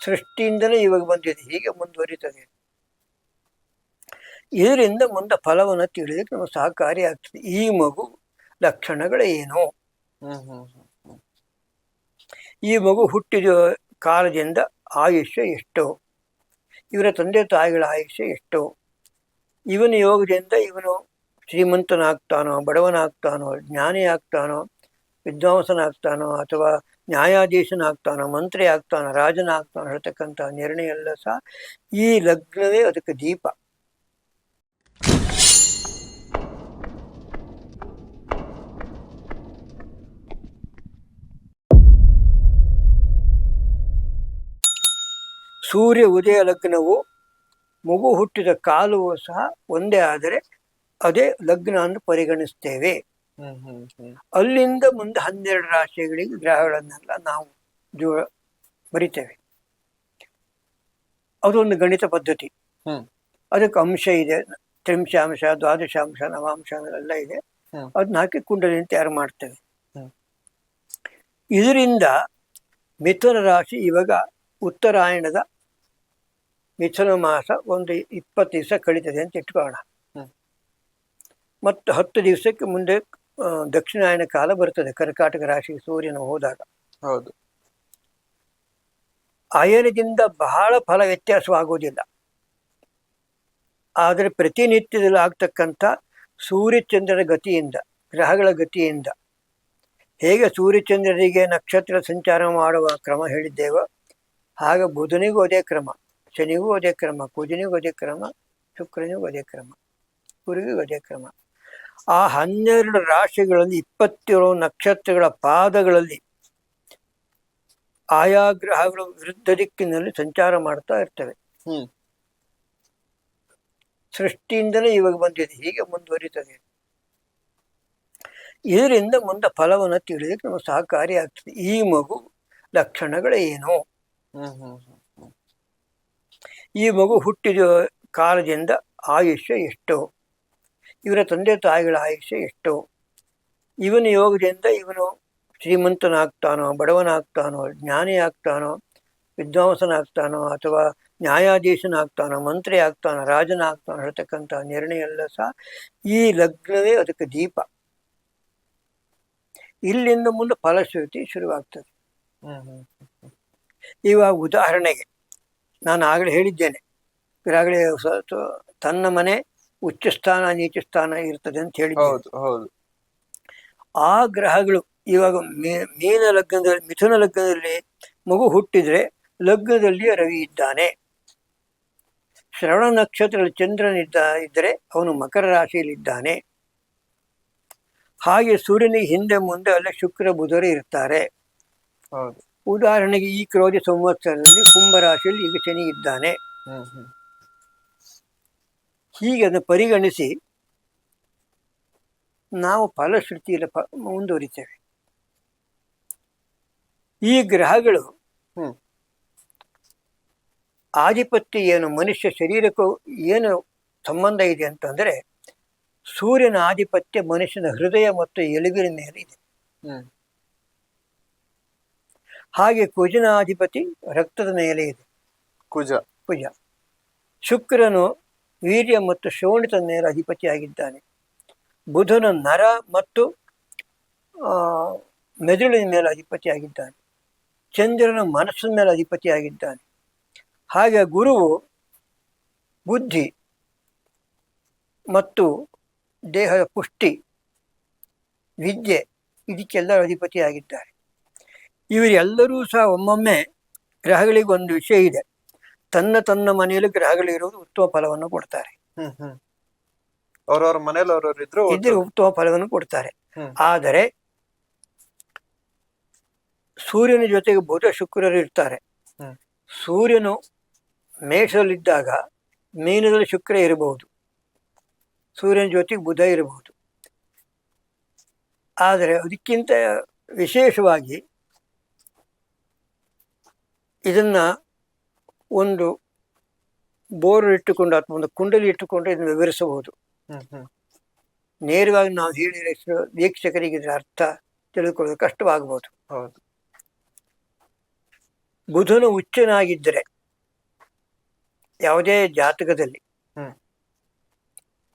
ಸೃಷ್ಟಿಯಿಂದಲೇ ಇವಾಗ ಬಂದಿದೆ. ಹೀಗೆ ಮುಂದುವರಿತದೆ. ಇದರಿಂದ ಮುಂದೆ ಫಲವನ್ನು ತಿಳಿದಕ್ಕೆ ನಮಗೆ ಸಹಕಾರಿ ಆಗ್ತದೆ. ಈ ಮಗು ಲಕ್ಷಣಗಳೇನು? ಈ ಮಗು ಹುಟ್ಟಿದ ಕಾಲದಿಂದ ಆಯುಷ್ಯ ಎಷ್ಟು? ಇವರ ತಂದೆ ತಾಯಿಗಳ ಆಯುಷ್ಯ ಎಷ್ಟು? ಇವನ ಯೋಗದಿಂದ ಇವನು ಶ್ರೀಮಂತನಾಗ್ತಾನೋ ಬಡವನಾಗ್ತಾನೋ ಜ್ಞಾನಿ ಆಗ್ತಾನೋ ವಿದ್ವಾಂಸನಾಗ್ತಾನೋ ಅಥವಾ ನ್ಯಾಯಾಧೀಶನಾಗ್ತಾನೋ ಮಂತ್ರಿ ಆಗ್ತಾನೋ ರಾಜನಾಗ್ತಾನೋ ಹೇಳ್ತಕ್ಕಂಥ ನಿರ್ಣಯ ಎಲ್ಲ ಸಹ ಈ ಲಗ್ನವೇ ಅದಕ್ಕೆ ದೀಪ. ಸೂರ್ಯ ಉದಯ ಲಗ್ನವು ಮಗು ಹುಟ್ಟಿದ ಕಾಲವು ಸಹ ಒಂದೇ ಆದರೆ ಅದೇ ಲಗ್ನ ಎಂದು ಪರಿಗಣಿಸ್ತೇವೆ. ಅಲ್ಲಿಂದ ಮುಂದೆ ಹನ್ನೆರಡು ರಾಶಿಗಳಿಗೆ ಗ್ರಹಗಳನ್ನೆಲ್ಲ ನಾವು ಜೋಳ ಬರಿತೇವೆ. ಅದೊಂದು ಗಣಿತ ಪದ್ಧತಿ. ಅದಕ್ಕೆ ಅಂಶ ಇದೆ. ತ್ರಿಂಶಾಂಶ ದ್ವಾದಶಾಂಶ ನವಾಂಶ ಎಲ್ಲ ಇದೆ. ಅದನ್ನ ಹಾಕಿ ಕುಂಡಲಿನ ತಯಾರು ಮಾಡ್ತೇವೆ? ಇದರಿಂದ ಮಿಥುನ ರಾಶಿ ಇವಾಗ ಉತ್ತರಾಯಣದ ಮಿಥುನ ಮಾಸ ಒಂದು ಇಪ್ಪತ್ತು ದಿವಸ ಕಳೀತದೆ ಅಂತ ಇಟ್ಕೋಣ. ಮತ್ತು ಹತ್ತು ದಿವಸಕ್ಕೆ ಮುಂದೆ ದಕ್ಷಿಣಾಯನ ಕಾಲ ಬರ್ತದೆ ಕರ್ಕಾಟಕ ರಾಶಿ ಸೂರ್ಯನ ಹೋದಾಗ. ಹೌದು. ಅಯನದಿಂದ ಬಹಳ ಫಲ ವ್ಯತ್ಯಾಸವಾಗುವುದಿಲ್ಲ. ಆದರೆ ಪ್ರತಿನಿತ್ಯದಲ್ಲಿ ಆಗ್ತಕ್ಕಂಥ ಸೂರ್ಯಚಂದ್ರರ ಗತಿಯಿಂದ ಗ್ರಹಗಳ ಗತಿಯಿಂದ ಹೇಗೆ ಸೂರ್ಯಚಂದ್ರರಿಗೆ ನಕ್ಷತ್ರ ಸಂಚಾರ ಮಾಡುವ ಕ್ರಮ ಹೇಳಿದ್ದೇವೋ ಹಾಗೆ ಬುಧನಿಗೂ ಅದೇ ಕ್ರಮ ಶನಿಗೂ ಅದೇ ಕ್ರಮ ಕುಜನಿಗೂ ಅದೇ ಕ್ರಮ ಶುಕ್ರನಿಗೂ ಅದೇ ಕ್ರಮ ಗುರುವಿಗೂ ಅದೇ ಕ್ರಮ. ಆ ಹನ್ನೆರಡು ರಾಶಿಗಳಲ್ಲಿ ಇಪ್ಪತ್ತೇಳು ನಕ್ಷತ್ರಗಳ ಪಾದಗಳಲ್ಲಿ ಆಯಾ ಗ್ರಹಗಳು ವಿರುದ್ಧ ದಿಕ್ಕಿನಲ್ಲಿ ಸಂಚಾರ ಮಾಡ್ತಾ ಇರ್ತವೆ. ಹ್ಮ್. ಸೃಷ್ಟಿಯಿಂದಲೇ ಇವಾಗ ಬಂದಿದೆ ಹೀಗೆ ಮುಂದುವರಿತದೆ. ಇದರಿಂದ ಮುಂದೆ ಫಲವನ್ನು ತಿಳಿದಕ್ಕೆ ನಮಗೆ ಸಹಕಾರಿ ಆಗ್ತದೆ. ಈ ಮಗು ಲಕ್ಷಣಗಳೇನು ಈ ಮಗು ಹುಟ್ಟಿದ ಕಾಲದಿಂದ ಆಯುಷ್ಯ ಎಷ್ಟು? ಇವರ ತಂದೆ ತಾಯಿಗಳ ಆಯುಷ್ಯ ಎಷ್ಟು? ಇವನ ಯೋಗದಿಂದ ಇವನು ಶ್ರೀಮಂತನಾಗ್ತಾನೋ, ಬಡವನಾಗ್ತಾನೋ ಜ್ಞಾನಿ ಆಗ್ತಾನೋ ವಿದ್ವಾಂಸನಾಗ್ತಾನೋ, ಅಥವಾ ನ್ಯಾಯಾಧೀಶನಾಗ್ತಾನೋ ಮಂತ್ರಿ ಆಗ್ತಾನೋ ರಾಜನಾಗ್ತಾನೋ ಹೇಳ್ತಕ್ಕಂಥ ನಿರ್ಣಯ ಎಲ್ಲ ಸಹ ಈ ಲಗ್ನವೇ ಅದಕ್ಕೆ ದೀಪ. ಇಲ್ಲಿಂದ ಮುಂದೆ ಫಲಶ್ರುತಿ ಶುರುವಾಗ್ತದೆ. ಇವಾಗ ಉದಾಹರಣೆಗೆ ನಾನು ಆಗಲೇ ಹೇಳಿದ್ದೇನೆ. ಈಗಾಗಲೇ ತನ್ನ ಮನೆ ಉಚ್ಚ ಸ್ಥಾನ ನೀಚ ಸ್ಥಾನ ಇರ್ತದೆ ಅಂತ ಹೇಳಿ ಹೌದು ಹೌದು. ಆ ಗ್ರಹಗಳು ಇವಾಗ ಮೀನ ಲಗ್ನದಲ್ಲಿ ಮಿಥುನ ಲಗ್ನದಲ್ಲಿ ಮಗು ಹುಟ್ಟಿದ್ರೆ ಲಗ್ನದಲ್ಲಿ ರವಿ ಇದ್ದಾನೆ. ಶ್ರವಣ ನಕ್ಷತ್ರದಲ್ಲಿ ಚಂದ್ರನಿದ್ದ ಇದ್ದರೆ ಅವನು ಮಕರ ರಾಶಿಯಲ್ಲಿದ್ದಾನೆ. ಹಾಗೆ ಸೂರ್ಯನಿಗೆ ಹಿಂದೆ ಮುಂದೆ ಅಲ್ಲ ಶುಕ್ರ ಬುಧರು ಇರ್ತಾರೆ. ಉದಾಹರಣೆಗೆ ಈ ಕ್ರೋಧಿ ಸಂವತ್ಸರದಲ್ಲಿ ಕುಂಭರಾಶಿಯಲ್ಲಿ ಈಗ ಶನಿ ಇದ್ದಾನೆ. ಹೀಗೆ ಅದನ್ನು ಪರಿಗಣಿಸಿ ನಾವು ಫಲಶ್ರುತಿಯಲ್ಲಿ ಪ ಮುಂದುವರಿತೇವೆ. ಈ ಗ್ರಹಗಳು. ಆಧಿಪತ್ಯ ಏನು ಮನುಷ್ಯ ಶರೀರಕ್ಕೂ ಏನು ಸಂಬಂಧ ಇದೆ ಅಂತಂದ್ರೆ ಸೂರ್ಯನ ಆಧಿಪತ್ಯ ಮನುಷ್ಯನ ಹೃದಯ ಮತ್ತು ಎಲುಬಿನ ಮೇಲೆ ಇದೆ. ಹಾಗೆ ಕುಜನ ಆಧಿಪತಿ ರಕ್ತದ ಮೇಲೆ ಇದೆ. ಕುಜ. ಕುಜ. ಶುಕ್ರನು ವೀರ್ಯ ಮತ್ತು ಶೋಣಿತ ನೇರ ಅಧಿಪತಿಯಾಗಿದ್ದಾನೆ. ಬುಧನ ನರ ಮತ್ತು ಮೆದುಳಿನ ಮೇಲೆ ಅಧಿಪತಿಯಾಗಿದ್ದಾನೆ. ಚಂದ್ರನ ಮನಸ್ಸಿನ ಮೇಲೆ ಅಧಿಪತಿಯಾಗಿದ್ದಾನೆ. ಹಾಗೆ ಗುರುವು ಬುದ್ಧಿ ಮತ್ತು ದೇಹದ ಪುಷ್ಟಿ, ವಿದ್ಯೆ ಇದಕ್ಕೆಲ್ಲ ಅಧಿಪತಿಯಾಗಿದ್ದಾರೆ. ಇವರೆಲ್ಲರೂ ಸಹ ಒಮ್ಮೊಮ್ಮೆ ಗ್ರಹಗಳಿಗೊಂದು ವಿಷಯ ಇದೆ. ತನ್ನ ತನ್ನ ಮನೆಯಲ್ಲಿ ಗ್ರಹಗಳು ಇರುವುದು ಉತ್ತಮ ಫಲವನ್ನು ಕೊಡ್ತಾರೆ. ಅವರವರ ಮನೆಯಲ್ಲಿ ಅವರವರು ಇದ್ರು ಇದ್ರೆ ಉತ್ತಮ ಫಲವನ್ನು ಕೊಡ್ತಾರೆ. ಆದರೆ ಸೂರ್ಯನ ಜೊತೆಗೆ ಬುಧ ಶುಕ್ರರು ಇರ್ತಾರೆ. ಸೂರ್ಯನು ಮೇಷದಲ್ಲಿದ್ದಾಗ ಮೀನದಲ್ಲಿ ಶುಕ್ರ ಇರಬಹುದು. ಸೂರ್ಯನ ಜೊತೆಗೆ ಬುಧ ಇರಬಹುದು. ಆದರೆ ಅದಕ್ಕಿಂತ ವಿಶೇಷವಾಗಿ ಇದನ್ನ ಒಂದು ಬೋರ್ ಇಟ್ಟುಕೊಂಡು ಅಥವಾ ಒಂದು ಕುಂಡಲಿ ಇಟ್ಟುಕೊಂಡು ಇದನ್ನು ವಿವರಿಸಬಹುದು. ನೇರವಾಗಿ ನಾವು ಹೇಳಿದ್ರೆ ಶ್ರ- ವೀಕ್ಷಕರಿಗೆ ಇದರ ಅರ್ಥ ತಿಳಿದುಕೊಳ್ಳೋದು ಕಷ್ಟವಾಗಬಹುದು. ಹೌದು. ಬುಧನು ಉಚ್ಚನಾಗಿದ್ದರೆ ಯಾವುದೇ ಜಾತಕದಲ್ಲಿ ಹ್ಮ್.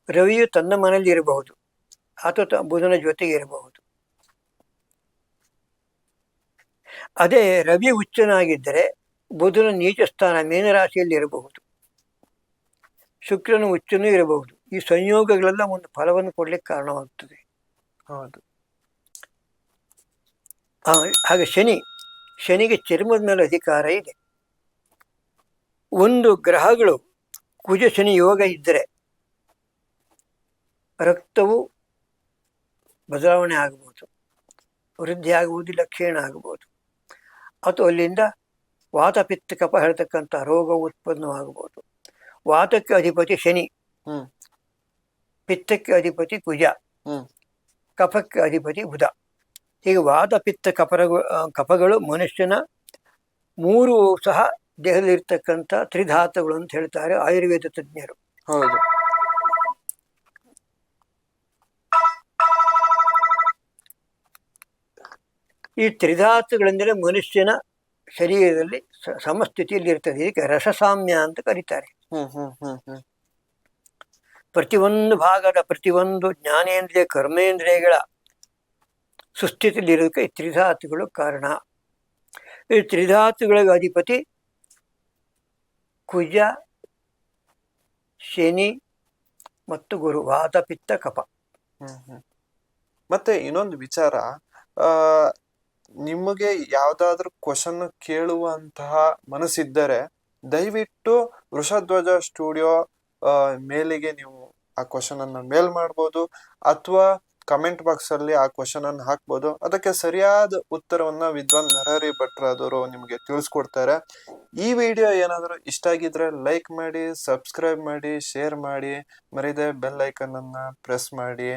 ರವಿಯು ತನ್ನ ಮನೆಯಲ್ಲಿ ಇರಬಹುದು. ಅಥವಾ ಬುಧನ ಜೊತೆಗೆ ಇರಬಹುದು. ಅದೇ ರವಿ ಉಚ್ಚನಾಗಿದ್ದರೆ ಬುಧನ ನೀಚ ಸ್ಥಾನ ಮೀನರಾಶಿಯಲ್ಲಿ ಇರಬಹುದು. ಶುಕ್ರನು ಉಚ್ಚನೂ ಇರಬಹುದು. ಈ ಸಂಯೋಗಗಳೆಲ್ಲ ಒಂದು ಫಲವನ್ನು ಕೊಡ್ಲಿಕ್ಕೆ ಕಾರಣವಾಗ್ತದೆ. ಹೌದು. ಹಾಗೆ ಶನಿ, ಶನಿಗೆ ಚರ್ಮದ ಮೇಲೆ ಅಧಿಕಾರ ಇದೆ. ಒಂದು ಗ್ರಹಗಳು ಕುಜ ಶನಿ ಯೋಗ ಇದ್ದರೆ ರಕ್ತವು ಬದಲಾವಣೆ ಆಗಬಹುದು ವೃದ್ಧಿ ಆಗುವುದಿಲ್ಲ, ಕ್ಷೀಣ ಆಗಬಹುದು ಅಥವಾ ಅಲ್ಲಿಂದ ವಾತಪಿತ್ತ ಕಪ ಹೇಳ್ತಕ್ಕಂಥ ರೋಗ ಉತ್ಪನ್ನವಾಗಬಹುದು. ವಾತಕ್ಕೆ ಅಧಿಪತಿ ಶನಿ. ಹ್ಮ್. ಪಿತ್ತಕ್ಕೆ ಅಧಿಪತಿ ಕುಜ. ಹ್ಮ್. ಕಫಕ್ಕೆ ಅಧಿಪತಿ ಬುಧ. ಹೀಗೆ ವಾತ ಪಿತ್ತ ಕಪರಗಳು ಆ, ಕಫಗಳು ಮನುಷ್ಯನ ಮೂರು ಸಹ ದೇಹದಲ್ಲಿರ್ತಕ್ಕಂಥ ತ್ರಿಧಾತುಗಳು ಅಂತ ಹೇಳ್ತಾರೆ ಆಯುರ್ವೇದ ತಜ್ಞರು. ಹೌದು. ಈ ತ್ರಿಧಾತುಗಳೆಂದರೆ ಮನುಷ್ಯನ ಶರೀರದಲ್ಲಿ ಸಮಸ್ಥಿತಿಯಲ್ಲಿ ಇರ್ತದೆ ಇದಕ್ಕೆ ರಸಸಾಮ್ಯ ಅಂತ ಕರೀತಾರೆ. ಪ್ರತಿಯೊಂದು ಭಾಗದ ಪ್ರತಿಯೊಂದು ಜ್ಞಾನೇಂದ್ರಿಯ ಕರ್ಮೇಂದ್ರಿಯಗಳ ಸುಸ್ಥಿತಿಯಲ್ಲಿರೋದಕ್ಕೆ ಈ ತ್ರಿಧಾತುಗಳು ಕಾರಣ. ಈ ತ್ರಿಧಾತುಗಳಿಗೆ ಅಧಿಪತಿ ಕುಜ ಶನಿ ಮತ್ತು ಗುರು ವಾತ ಪಿತ್ತ ಕಪ ಮತ್ತೆ ಇನ್ನೊಂದು ವಿಚಾರ ಆ ನಿಮಗೆ ಯಾವ್ದಾದ್ರು ಕ್ವಶನ್ ಕೇಳುವಂತಹ ಮನಸ್ಸಿದ್ದರೆ, ದಯವಿಟ್ಟು ವೃಷಧ್ವಜ ಸ್ಟುಡಿಯೋ ಮೇಲಿಗೆ ನೀವು ಆ ಕ್ವಶನ್ ಅನ್ನ ಮೇಲ್ ಮಾಡ್ಬೋದು, ಅಥವಾ ಕಮೆಂಟ್ ಬಾಕ್ಸ್ ಅಲ್ಲಿ ಆ ಕ್ವಶನ್ ಅನ್ನು ಹಾಕ್ಬೋದು. ಅದಕ್ಕೆ ಸರಿಯಾದ ಉತ್ತರವನ್ನ ವಿದ್ವಾನ್ ನರಹರಿ ಭಟ್ರಾದವರು ನಿಮಗೆ ತಿಳಿಸ್ಕೊಡ್ತಾರೆ. ಈ ವಿಡಿಯೋ ಏನಾದರೂ ಇಷ್ಟ ಆಗಿದ್ರೆ ಲೈಕ್ ಮಾಡಿ ಸಬ್ಸ್ಕ್ರೈಬ್ ಮಾಡಿ ಶೇರ್ ಮಾಡಿ, ಮರಿದೆ ಬೆಲ್ ಐಕನ್ ಅನ್ನ ಪ್ರೆಸ್ ಮಾಡಿ.